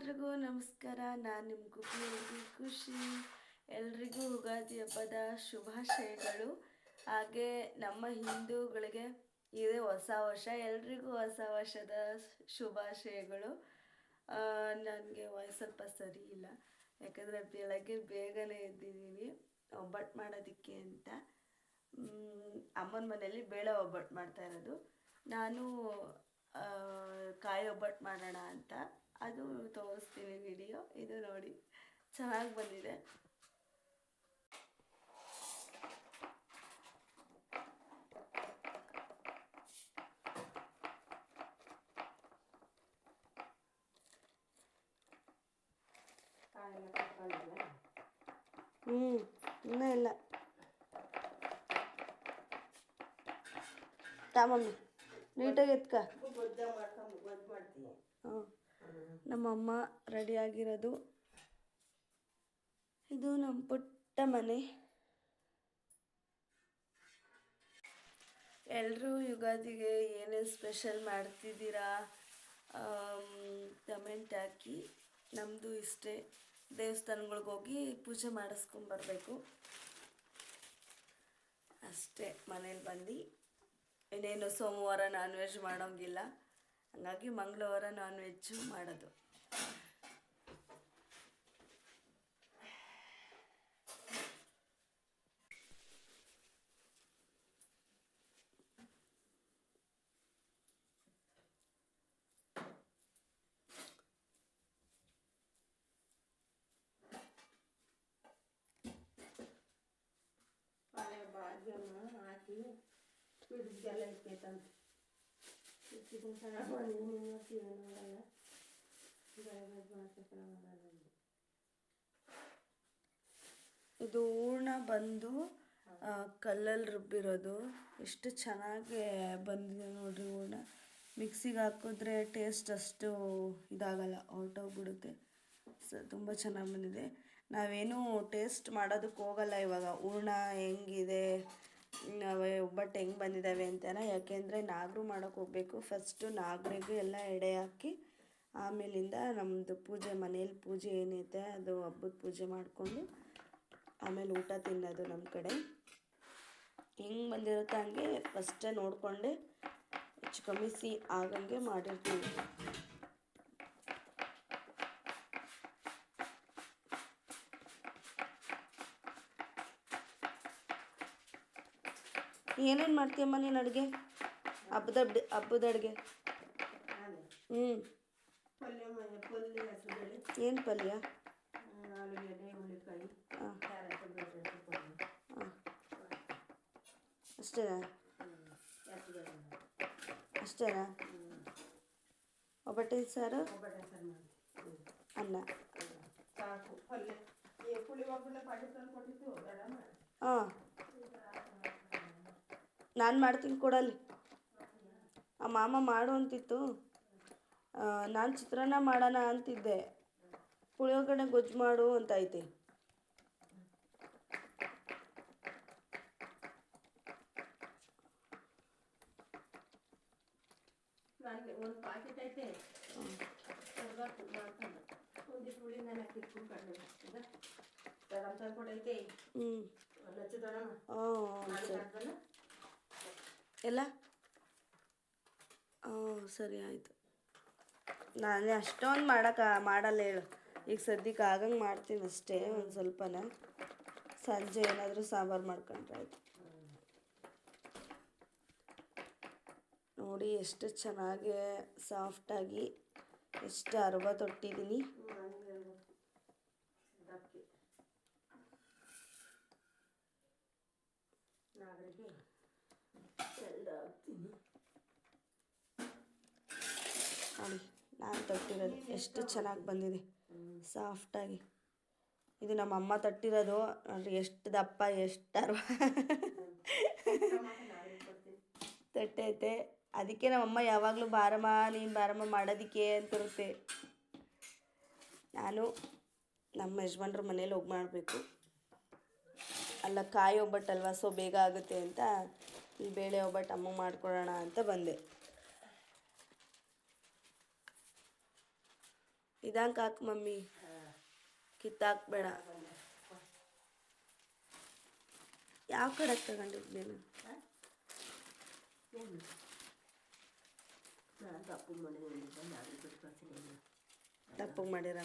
ಎಲ್ರಿಗೂ ನಮಸ್ಕಾರ. ನಾನು ನಿಮ್ಮ ಗುಬ್ಬಿ ಖುಷಿ. ಎಲ್ರಿಗೂ ಯುಗಾದಿ ಹಬ್ಬದ ಶುಭಾಶಯಗಳು. ಹಾಗೆ ನಮ್ಮ ಹಿಂದೂಗಳಿಗೆ ಇದೇ ಹೊಸ ವರ್ಷ. ಎಲ್ರಿಗೂ ಹೊಸ ವರ್ಷದ ಶುಭಾಶಯಗಳು. ನನಗೆ ವಾಯ್ಸ್ ಸ್ವಲ್ಪ ಸರಿ ಇಲ್ಲ. ಯಾಕಂದರೆ ಬೆಳಗ್ಗೆ ಬೇಗನೆ ಎದ್ದಿದ್ದೀವಿ. ಒಬ್ಬಟ್ಟು ಮಾಡೋದಕ್ಕೆ ಅಂತ. ಅಮ್ಮನ ಮನೆಯಲ್ಲಿ ಬೇಳೆ ಒಬ್ಬಟ್ಟು ಮಾಡ್ತಾ ಇರೋದು. ನಾನು ಕಾಯಿ ಒಬ್ಬಟ್ಟು ಮಾಡೋಣ ಅಂತ. ಅದು ತೋರಿಸ್ತೀನಿ ವಿಡಿಯೋ. ಇದು ನೋಡಿ. ಚೆನ್ನಾಗಿ ಬಂದಿದೆ. ಹ್ಞೂ ಇನ್ನೂ ಇಲ್ಲ. ತಾ ಮಮ್ಮಿ ನೀಟಾಗಿ ಎತ್ಕ ಗೊಜ್ಜ ಮಾಡ್ಕೊಂಡು ಗೊಜ್ಜು ಮಾಡ್ತೀನಿ ಹಾಂ ನಮ್ಮಮ್ಮ ರೆಡಿಯಾಗಿರೋದು ಇದು ನಮ್ಮ ಪುಟ್ಟ ಮನೆ. ಎಲ್ಲರೂ ಯುಗಾದಿಗೆ ಏನೇನು ಸ್ಪೆಷಲ್ ಮಾಡ್ತಿದ್ದೀರಾ? ಕಮೆಂಟ್ ಹಾಕಿ. ನಮ್ಮದು ಇಷ್ಟೇ. ದೇವಸ್ಥಾನಗಳಿಗೆ ಹೋಗಿ ಪೂಜೆ ಮಾಡಿಸ್ಕೊಂಬರ್ಬೇಕು ಅಷ್ಟೇ ಮನೇಲಿ ಬಂದು. ಇನ್ನೇನು ಸೋಮವಾರ ನಾನ್ ವೆಜ್ ಮಾಡೋಂಗಿಲ್ಲ. ಹಂಗಾಗಿ ಮಂಗಳವಾರ ನಾನ್ ವೆಜ್ಜು ಮಾಡೋದು ಬಾಜಿ ಹಾಕಿ ಫ್ರಿಡ್ಜ್ಗೆಲ್ಲ ಇಟ್ಬೇಕಂತ ಇದು ಹೂರ್ಣ ಬಂದು ಕಲ್ಲಲ್ಲಿ ರುಬ್ಬಿರೋದು. ಎಷ್ಟು ಚೆನ್ನಾಗಿ ಬಂದಿದೆ ನೋಡ್ರಿ ಹೂರ್ಣ ಮಿಕ್ಸಿಗೆ ಹಾಕಿದ್ರೆ ಟೇಸ್ಟ್ ಅಷ್ಟು ಇದಾಗಲ್ಲ ಹೊರಟೋಗ್ಬಿಡುತ್ತೆ ಸೊ, ತುಂಬ ಚೆನ್ನಾಗಿ ಬಂದಿದೆ. ನಾವೇನು ಟೇಸ್ಟ್ ಮಾಡೋದಕ್ಕೆ ಹೋಗಲ್ಲ ಇವಾಗ. ಹೂರ್ಣ ಹೆಂಗಿದೆ ಒಬ್ಬಟ್ಟು ಹೆಂಗೆ ಬಂದಿದ್ದಾವೆ ಅಂತಾನೆ? ಯಾಕೆಂದರೆ ನಾಗರು ಮಾಡೋಕೆ ಹೋಗಬೇಕು. ಫಸ್ಟು ನಾಗರಿಗೂ ಎಲ್ಲ ಎಡೆ ಹಾಕಿ ಆಮೇಲಿಂದ ನಮ್ಮದು ಪೂಜೆ, ಮನೇಲಿ ಪೂಜೆ ಏನೈತೆ ಅದು ಹಬ್ಬದ ಪೂಜೆ ಮಾಡಿಕೊಂಡು ಆಮೇಲೆ ಊಟ ತಿನ್ನೋದು ನಮ್ಮ ಕಡೆ. ಹೆಂಗೆ ಬಂದಿರುತ್ತೆ ಹಂಗೆ ಫಸ್ಟೇ ನೋಡಿಕೊಂಡೆ, ಹೆಚ್ಚು ಕಮ್ಮಿಸಿ ಆಗಂಗೆ ಮಾಡಿರ್ತೀವಿ. ಏನೇನು ಮಾಡ್ತೀಯಮ್ಮ ನೀನು ಅಡುಗೆ? ಹಬ್ಬದ ಹಬ್ಬದ ಅಡುಗೆ. ಹ್ಞೂ ಏನು ಪಲ್ಯ? ಹಾಂ. ಹಾಂ ಅಷ್ಟೇನಾ? ಅಷ್ಟೇನಾ? ಒಬ್ಬಟ್ಟಿನ ಸಾರು? ಅನ್ನ. ಸಾಕು ನಾನು ಮಾಡ್ತೀನಿ ಕೊಡಲ್ಲಿ. ಆ ಮಾಮ ಮಾಡು ಅಂತಿತ್ತು. ನಾನು ಚಿತ್ರಾನ್ನ ಮಾಡೋಣ ಅಂತಿದ್ದೆ. ಪುಳಿಯೋಗರೆ ಗೊಜ್ಜು ಮಾಡು ಅಂತ ಐತೆ. ಹ್ಞೂ ಲಚ್ಚು ದೊಡ್ಡಮ್ಮ ಹಾಂ ನಾನು ಸರಿ ಕರ್ದಲ್ಲ ಎಲ್ಲ? ಹ್ಞೂ ಸರಿ ಆಯಿತು. ನಾನೇ ಅಷ್ಟೊಂದು ಮಾಡೋಕೆ, ಮಾಡಲ್ಲ ಹೇಳು. ಈಗ ಸದ್ಯಕ್ಕೆ ಆಗಂಗೆ ಮಾಡ್ತೀನಿ ಅಷ್ಟೇ, ಒಂದು ಸ್ವಲ್ಪನ. ಸಂಜೆ ಏನಾದರೂ ಸಾಂಬಾರು ಮಾಡ್ಕೊಂಡ್ರೆ ಆಯಿತು. ನೋಡಿ, ಎಷ್ಟು ಚೆನ್ನಾಗಿ ಸಾಫ್ಟಾಗಿ ಎಷ್ಟು ಅರ್ವ ತೊಟ್ಟಿದ್ದೀನಿ ದಪ್ಪಿ ನಾಗರಿಗೆ ಎಲ್ಲ ಹಾಕ್ತೀನಿ ನೋಡಿ ನಾನು ತಟ್ಟಿರೋದು ಎಷ್ಟು ಚೆನ್ನಾಗಿ ಬಂದಿದೆ. ಸಾಫ್ಟಾಗಿ. ಇದು ನಮ್ಮ ಅಮ್ಮ ತಟ್ಟಿರೋದು. ಎಷ್ಟು ದಪ್ಪ, ಎಷ್ಟು ಅರ್ವ. ತಟ್ಟೆ ಐತೆ. ತಟ್ಟೈತೆ ಅದಕ್ಕೆ ನಮ್ಮಮ್ಮ ಯಾವಾಗಲೂ ಬಾರಮ್ಮ ನೀನು ಬಾರಮ್ಮ ಮಾಡೋದಕ್ಕೆ ಅಂತಿರುತ್ತೆ. ನಾನು ನಮ್ಮ ಯಜಮಾನ್ರ ಮನೇಲಿ ಹೋಗಿ ಮಾಡಬೇಕು. ಅಲ್ಲ, ಕಾಯಿ ಒಬ್ಬಟ್ಟಲ್ವ? ಸೊ ಬೇಗ ಆಗುತ್ತೆ ಅಂತ ಈ ಬೇಳೆ ಒಬ್ಬಟ್ಟು ಅಮ್ಮ ಮಾಡ್ಕೊಡೋಣ ಅಂತ ಬಂದೆ. ಇದಂಗೆ ಹಾಕು ಮಮ್ಮಿ ಕಿತ್ತಾಕ್ಬೇಡ ಯಾವ ಕಡೆ ತಗೊಂಡಿದ್ದು ನೀನು ನಾನು ತಪ್ಪು ಮಾಡಿರ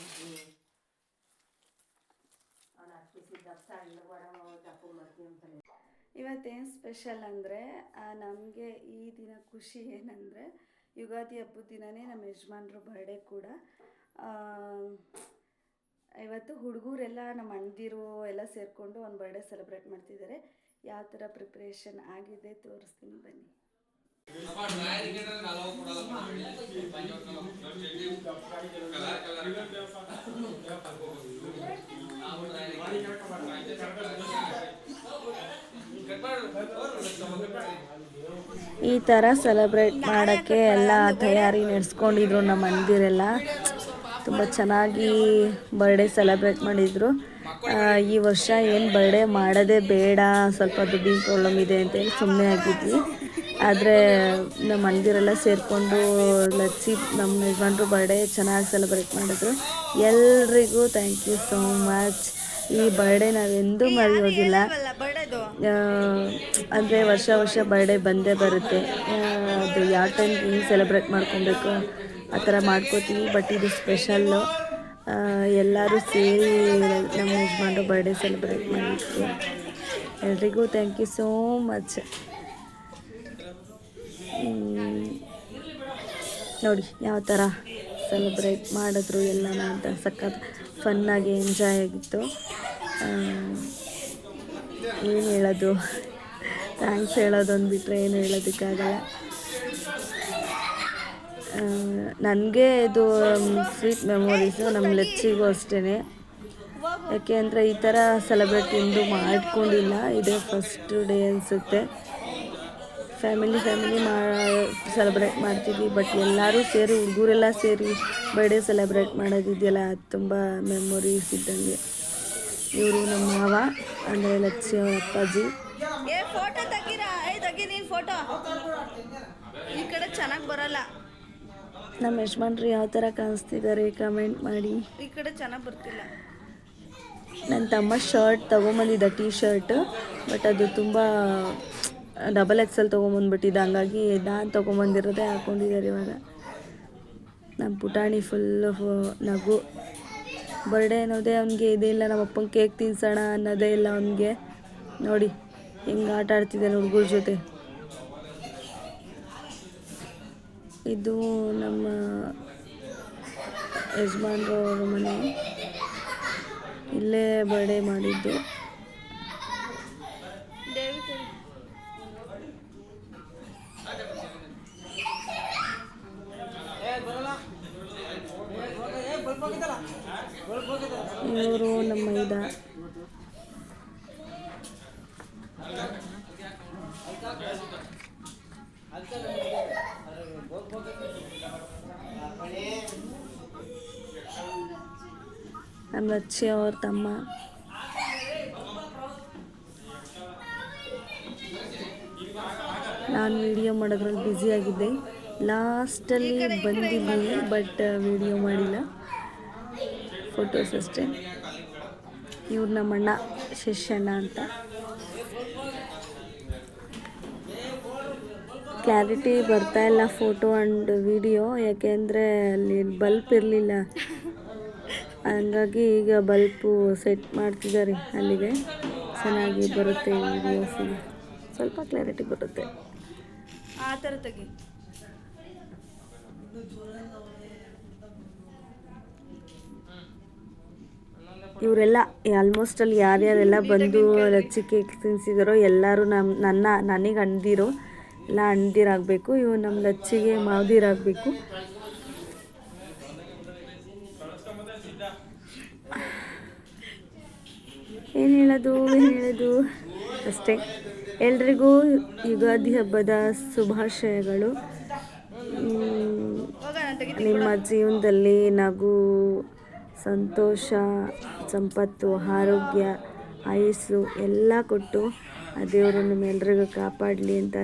ಇವತ್ತೇನು ಸ್ಪೆಷಲ್ ಅಂದರೆ ನಮಗೆ ಈ ದಿನ ಖುಷಿ ಏನಂದರೆ, ಯುಗಾದಿ ಹಬ್ಬದ ದಿನವೇ ನಮ್ಮ ಯಜಮಾನ್ರು ಬರ್ಡೇ ಕೂಡ. ಇವತ್ತು ಹುಡುಗರೆಲ್ಲ ನಮ್ಮ ಅಣ್ಣದಿರು ಎಲ್ಲ ಸೇರಿಕೊಂಡು ಒಂದು ಬರ್ಡೇ ಸೆಲೆಬ್ರೇಟ್ ಮಾಡ್ತಿದ್ದಾರೆ. ಯಾವ ಥರ ಪ್ರಿಪ್ರೇಷನ್ ಆಗಿದೆ ತೋರಿಸ್ತೀನಿ ಬನ್ನಿ. ಈ ಥರ ಸೆಲೆಬ್ರೇಟ್ ಮಾಡೋಕ್ಕೆ ಎಲ್ಲ ತಯಾರಿ ನಡೆಸ್ಕೊಂಡಿದ್ರು ನಮ್ಮ ಮಂದಿರೆಲ್ಲ ತುಂಬ ಚೆನ್ನಾಗಿ ಬರ್ಡೇ ಸೆಲೆಬ್ರೇಟ್ ಮಾಡಿದರು. ಈ ವರ್ಷ ಏನು ಬರ್ಡೇ ಮಾಡೋದೇ ಬೇಡ, ಸ್ವಲ್ಪ ದುಡ್ಡಿನ ಪ್ರಾಬ್ಲಮ್ ಇದೆ ಅಂತೇಳಿ ಸುಮ್ಮನೆ ಆಗಿದ್ವಿ. ಆದರೆ ನಮ್ಮ ಮಂದಿರೆಲ್ಲ ಸೇರಿಕೊಂಡು ಲಚ್ಚಿ ನಮ್ಮ ಯಜಮಾನ್ರು ಬರ್ಡೇ ಚೆನ್ನಾಗಿ ಸೆಲೆಬ್ರೇಟ್ ಮಾಡಿದ್ರು. ಎಲ್ರಿಗೂ ಥ್ಯಾಂಕ್ ಯು ಸೋ ಮಚ್ ಈ ಬರ್ಡೇ ನಾವೆಂದೂ ಮರೆಯೋದಿಲ್ಲ. ಅಂದರೆ ವರ್ಷ ವರ್ಷ ಬರ್ಡೇ ಬಂದೇ ಬರುತ್ತೆ. ಅದು ಯಾವ ಟೈಮ್ ಹೆಂಗೆ ಸೆಲೆಬ್ರೇಟ್ ಮಾಡ್ಕೊಬೇಕು? ಆ ಥರ ಮಾಡ್ಕೋತೀವಿ ಬಟ್ ಇದು ಸ್ಪೆಷಲ್ಲು ಎಲ್ಲರೂ ಸೇರಿ ನಮ್ಮ ಯಜಮಾನ್ರು ಬರ್ಡೇ ಸೆಲೆಬ್ರೇಟ್ ಮಾಡಿದ್ವಿ ಎಲ್ರಿಗೂ ಥ್ಯಾಂಕ್ ಯು ಸೋ ಮಚ್ ನೋಡಿ ಯಾವ ಥರ ಸೆಲೆಬ್ರೇಟ್ ಮಾಡಿದ್ರು ಎಲ್ಲನ ಅಂತ ಸಖತ್ ಫನ್ನಾಗಿ ಎಂಜಾಯ್ ಆಗಿತ್ತು. ಏನು ಹೇಳೋದು? ಥ್ಯಾಂಕ್ಸ್ ಹೇಳೋದೊಂದು ಬಿಟ್ಟರೆ ಏನು ಹೇಳೋದಕ್ಕಾಗಲ್ಲ. ನನಗೆ ಇದು ಸ್ವೀಟ್ ಮೆಮೊರೀಸು ನಮ್ಮ ಲೆಚ್ಚಿಗೂ ಅಷ್ಟೇ ಯಾಕೆ ಅಂದರೆ ಈ ಥರ ಸೆಲೆಬ್ರೇಟ್ ಇಂದು ಮಾಡ್ಕೊಂಡಿಲ್ಲ. ಇದೇ ಫಸ್ಟ್ ಡೇ ಅನಿಸುತ್ತೆ. ಫ್ಯಾಮಿಲಿ ಫ್ಯಾಮಿಲಿ ಮಾ ಸೆಲೆಬ್ರೇಟ್ ಮಾಡ್ತೀವಿ ಬಟ್ ಎಲ್ಲರೂ ಸೇರಿ ಹುಡುಗರೆಲ್ಲ ಸೇರಿ ಬರ್ಡೇ ಸೆಲೆಬ್ರೇಟ್ ಮಾಡೋದಿದೆಯಲ್ಲ, ಅದು ತುಂಬ ಮೆಮೊರೀಸ್ ಇದ್ದಂಗೆ. ಇವರು ನಮ್ಮ ಮಾವ, ಅಂದರೆ ಲಚ್ಚಿ ಅವ್ರ ಅಪ್ಪಾಜಿ. ಫೋಟೋ ಫೋಟೋ ಈ ಕಡೆ ಚೆನ್ನಾಗಿ ಬರಲ್ಲ. ನಮ್ಮ ಯಜಮಾನ್ರು ಯಾವ ಥರ ಕಾಣಿಸ್ತಿದ್ದಾರೆ ಕಮೆಂಟ್ ಮಾಡಿ. ಈ ಕಡೆ ಚೆನ್ನಾಗಿ ಬರ್ತಿಲ್ಲ. ನನ್ನ ತಮ್ಮ ಶರ್ಟ್ ತೊಗೊಂಬಂದಿದ್ದ ಟೀ ಶರ್ಟ್ ಬಟ್ ಅದು ತುಂಬ ಡಬಲ್ ಎಕ್ಸೆಲ್ ತೊಗೊಂಬಂದ್ಬಿಟ್ಟಿದ್ದ ಹಂಗಾಗಿ ನಾನು ತೊಗೊಂಬಂದಿರೋದೇ ಹಾಕ್ಕೊಂಡಿದ್ದಾರೆ ಇವಾಗ. ನಮ್ಮ ಪುಟಾಣಿ ಫುಲ್ಲು ನಗು. ಬರ್ಡೇ ಅನ್ನೋದೇ ಅವನಿಗೆ ಇದೇ ಇಲ್ಲ. ನಮ್ಮ ಅಪ್ಪನ ಕೇಕ್ ತಿನ್ಸೋಣ ಅನ್ನೋದೇ ಇಲ್ಲ ಅವನಿಗೆ. ನೋಡಿ ಹೆಂಗೆ ಆಟ ಆಡ್ತಿದ್ದಾನೆ ಹುಡುಗರ ಜೊತೆ. ಇದು ನಮ್ಮ ಯಜಮಾನ್ರವ್ರ ಮನೆ. ಇಲ್ಲೇ ಬರ್ಡೇ ಮಾಡಿದ್ದು. ಇವರು ನಮ್ಮ ಮೈದ ನಮ್ಮ ಅಚ್ಚಿ ಅವ್ರ ತಮ್ಮ. ನಾನು ವಿಡಿಯೋ ಮಾಡೋದ್ರಲ್ಲಿ ಬ್ಯುಸಿ ಆಗಿದ್ದೆ. ಲಾಸ್ಟಲ್ಲಿ ಬಂದಿದ್ದೀನಿ ಬಟ್ ವಿಡಿಯೋ ಮಾಡಿಲ್ಲ. ಫೋಟೋಸ್ ಅಷ್ಟೇ. ಇವ್ರು ನಮ್ಮಣ್ಣ ಶಶಣ್ಣ ಅಂತ. ಕ್ಲಾರಿಟಿ ಬರ್ತಾ ಇಲ್ಲ ಫೋಟೋ ಆ್ಯಂಡ್ ವಿಡಿಯೋ ಯಾಕೆಂದರೆ ಅಲ್ಲಿ ಬಲ್ಪ್ ಇರಲಿಲ್ಲ. ಹಂಗಾಗಿ ಈಗ ಬಲ್ಪು ಸೆಟ್ ಮಾಡ್ತಿದ್ದಾರೆ ಅಲ್ಲಿಗೆ. ಚೆನ್ನಾಗಿ ಬರುತ್ತೆ ವಿಡಿಯೋಸ್ ಸ್ವಲ್ಪ ಕ್ಲಾರಿಟಿ ಬರುತ್ತೆ ಆ ಥರ ತೆಗಿ. ಇವರೆಲ್ಲ ಆಲ್ಮೋಸ್ಟ್ ಅಲ್ಲಿ ಯಾರ್ಯಾರೆಲ್ಲ ಬಂದು ಲಚ್ಚಿಕೆ ತಿನ್ಸಿದಾರೋ ಎಲ್ಲರೂ ನಮ್ಮ ನನ್ನ ನನಗೆ ಅಣ್ದಿರು ಎಲ್ಲ ಅಣ್ದಿರಾಗಬೇಕು ಇವು ನಮ್ಮ ಲಚ್ಚಿಗೆ ಮಾವದಿರಾಗಬೇಕು. ಏನು ಹೇಳೋದು ಏನು ಹೇಳೋದು? ಅಷ್ಟೇ. ಎಲ್ರಿಗೂ ಯುಗಾದಿ ಹಬ್ಬದ ಶುಭಾಶಯಗಳು. ನಿಮ್ಮ ಜೀವನದಲ್ಲಿ ನಗು, ಸಂತೋಷ, ಸಂಪತ್ತು, ಆರೋಗ್ಯ, ಆಯಸ್ಸು ಎಲ್ಲ ಕೊಟ್ಟು ಆ ದೇವರು ನಿಮ್ಮೆಲ್ರಿಗೂ ಕಾಪಾಡಲಿ ಅಂತ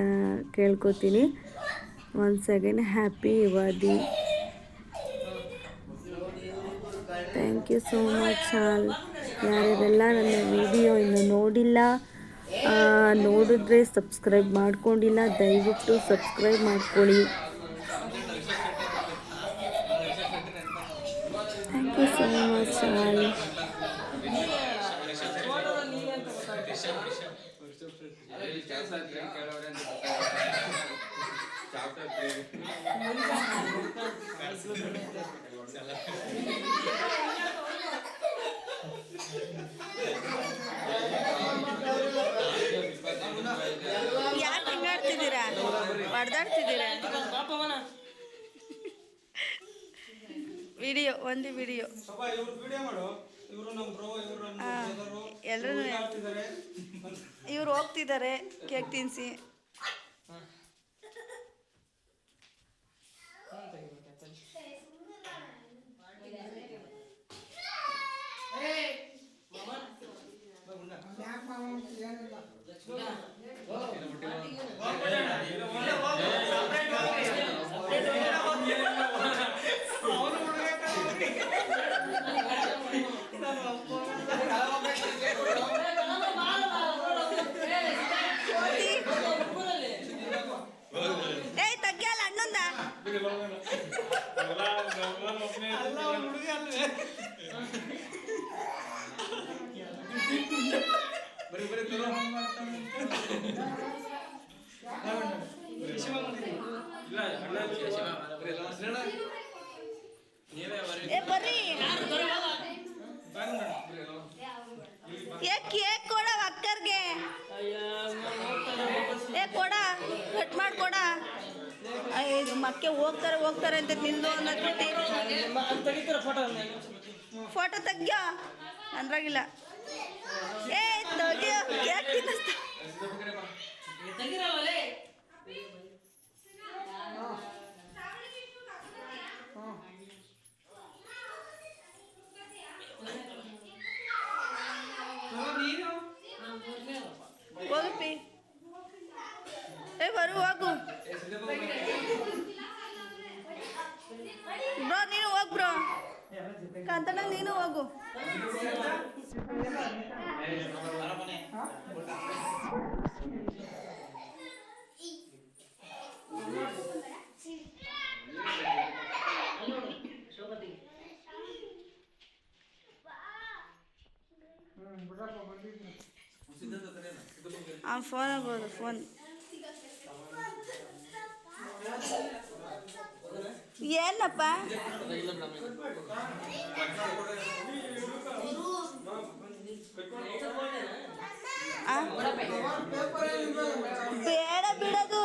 ಕೇಳ್ಕೊತೀನಿ. Once again happy Ugadi thank you so much all ಯಾರ್ಯಾರೆಲ್ಲ ನನ್ನ ವಿಡಿಯೋ ಇನ್ನು ನೋಡಿಲ್ಲ ನೋಡಿದ್ರೆ ಸಬ್ಸ್ಕ್ರೈಬ್ ಮಾಡ್ಕೊಂಡಿಲ್ಲ, ದಯವಿಟ್ಟು ಸಬ್ಸ್ಕ್ರೈಬ್ ಮಾಡ್ಕೊಳ್ಳಿ. Thank you so much all ಯಾಕೆ ಹಿಂಗಾಡ್ತಿದ್ದೀರಾ? ಹೊಡೆದಾಡ್ತಿದ್ದೀರಾ? ವಿಡಿಯೋ ಒಂದು ವಿಡಿಯೋ. ಸ್ವಲ್ಪ ಇವ್ರು ವಿಡಿಯೋ ಮಾಡು. ಇವರು ನಮ್ಮ ಬ್ರೋ ಇವರು ನಮ್ಮ ಬ್ರದರು ಎಲ್ಲರೂ ಇವ್ರು ಹೋಗ್ತಿದ್ದಾರೆ ಕೇಕ್ ತಿನ್ನಿಸಿ ಏಯ್ ಏ ಬರ್ರಿ. ಏ ಕೇಕ್ ಕೊಡ ಅಕ್ಕರ್ಗೆ. ಏ ಕೊಡ. ಕಟ್ ಮಾಡಿ ಕೊಡ. ಇದು ಮಕ್ಕೆ ಹೋಗ್ತಾರೆ ಹೋಗ್ತಾರೆ ಅಂತ ತಿಂದು ಅನ್ನೋದು ಬಿಟ್ಟು ಫೋಟೋ ತೆಗ್ಯೋ? ಅಂದ್ರಾಗಿಲ್ಲ. ಏ ಕೇಕ್ ತಿನ್ನಿಸ್ತಾ? ಹೋಗಪ್ಪಿ ಏ ಬರು ಹೋಗು. ಬ್ರೋ ನೀನು ಹೋಗ್ ಬ್ರೋ. ಕಾಂತಣ್ಣ ನೀನು ಹೋಗು. ಆ ಫೋನ್ ಆಗ್ಬೋದು ಫೋನ್ ಏನಪ್ಪ? ಬೇಡ ಬಿಡೋದು.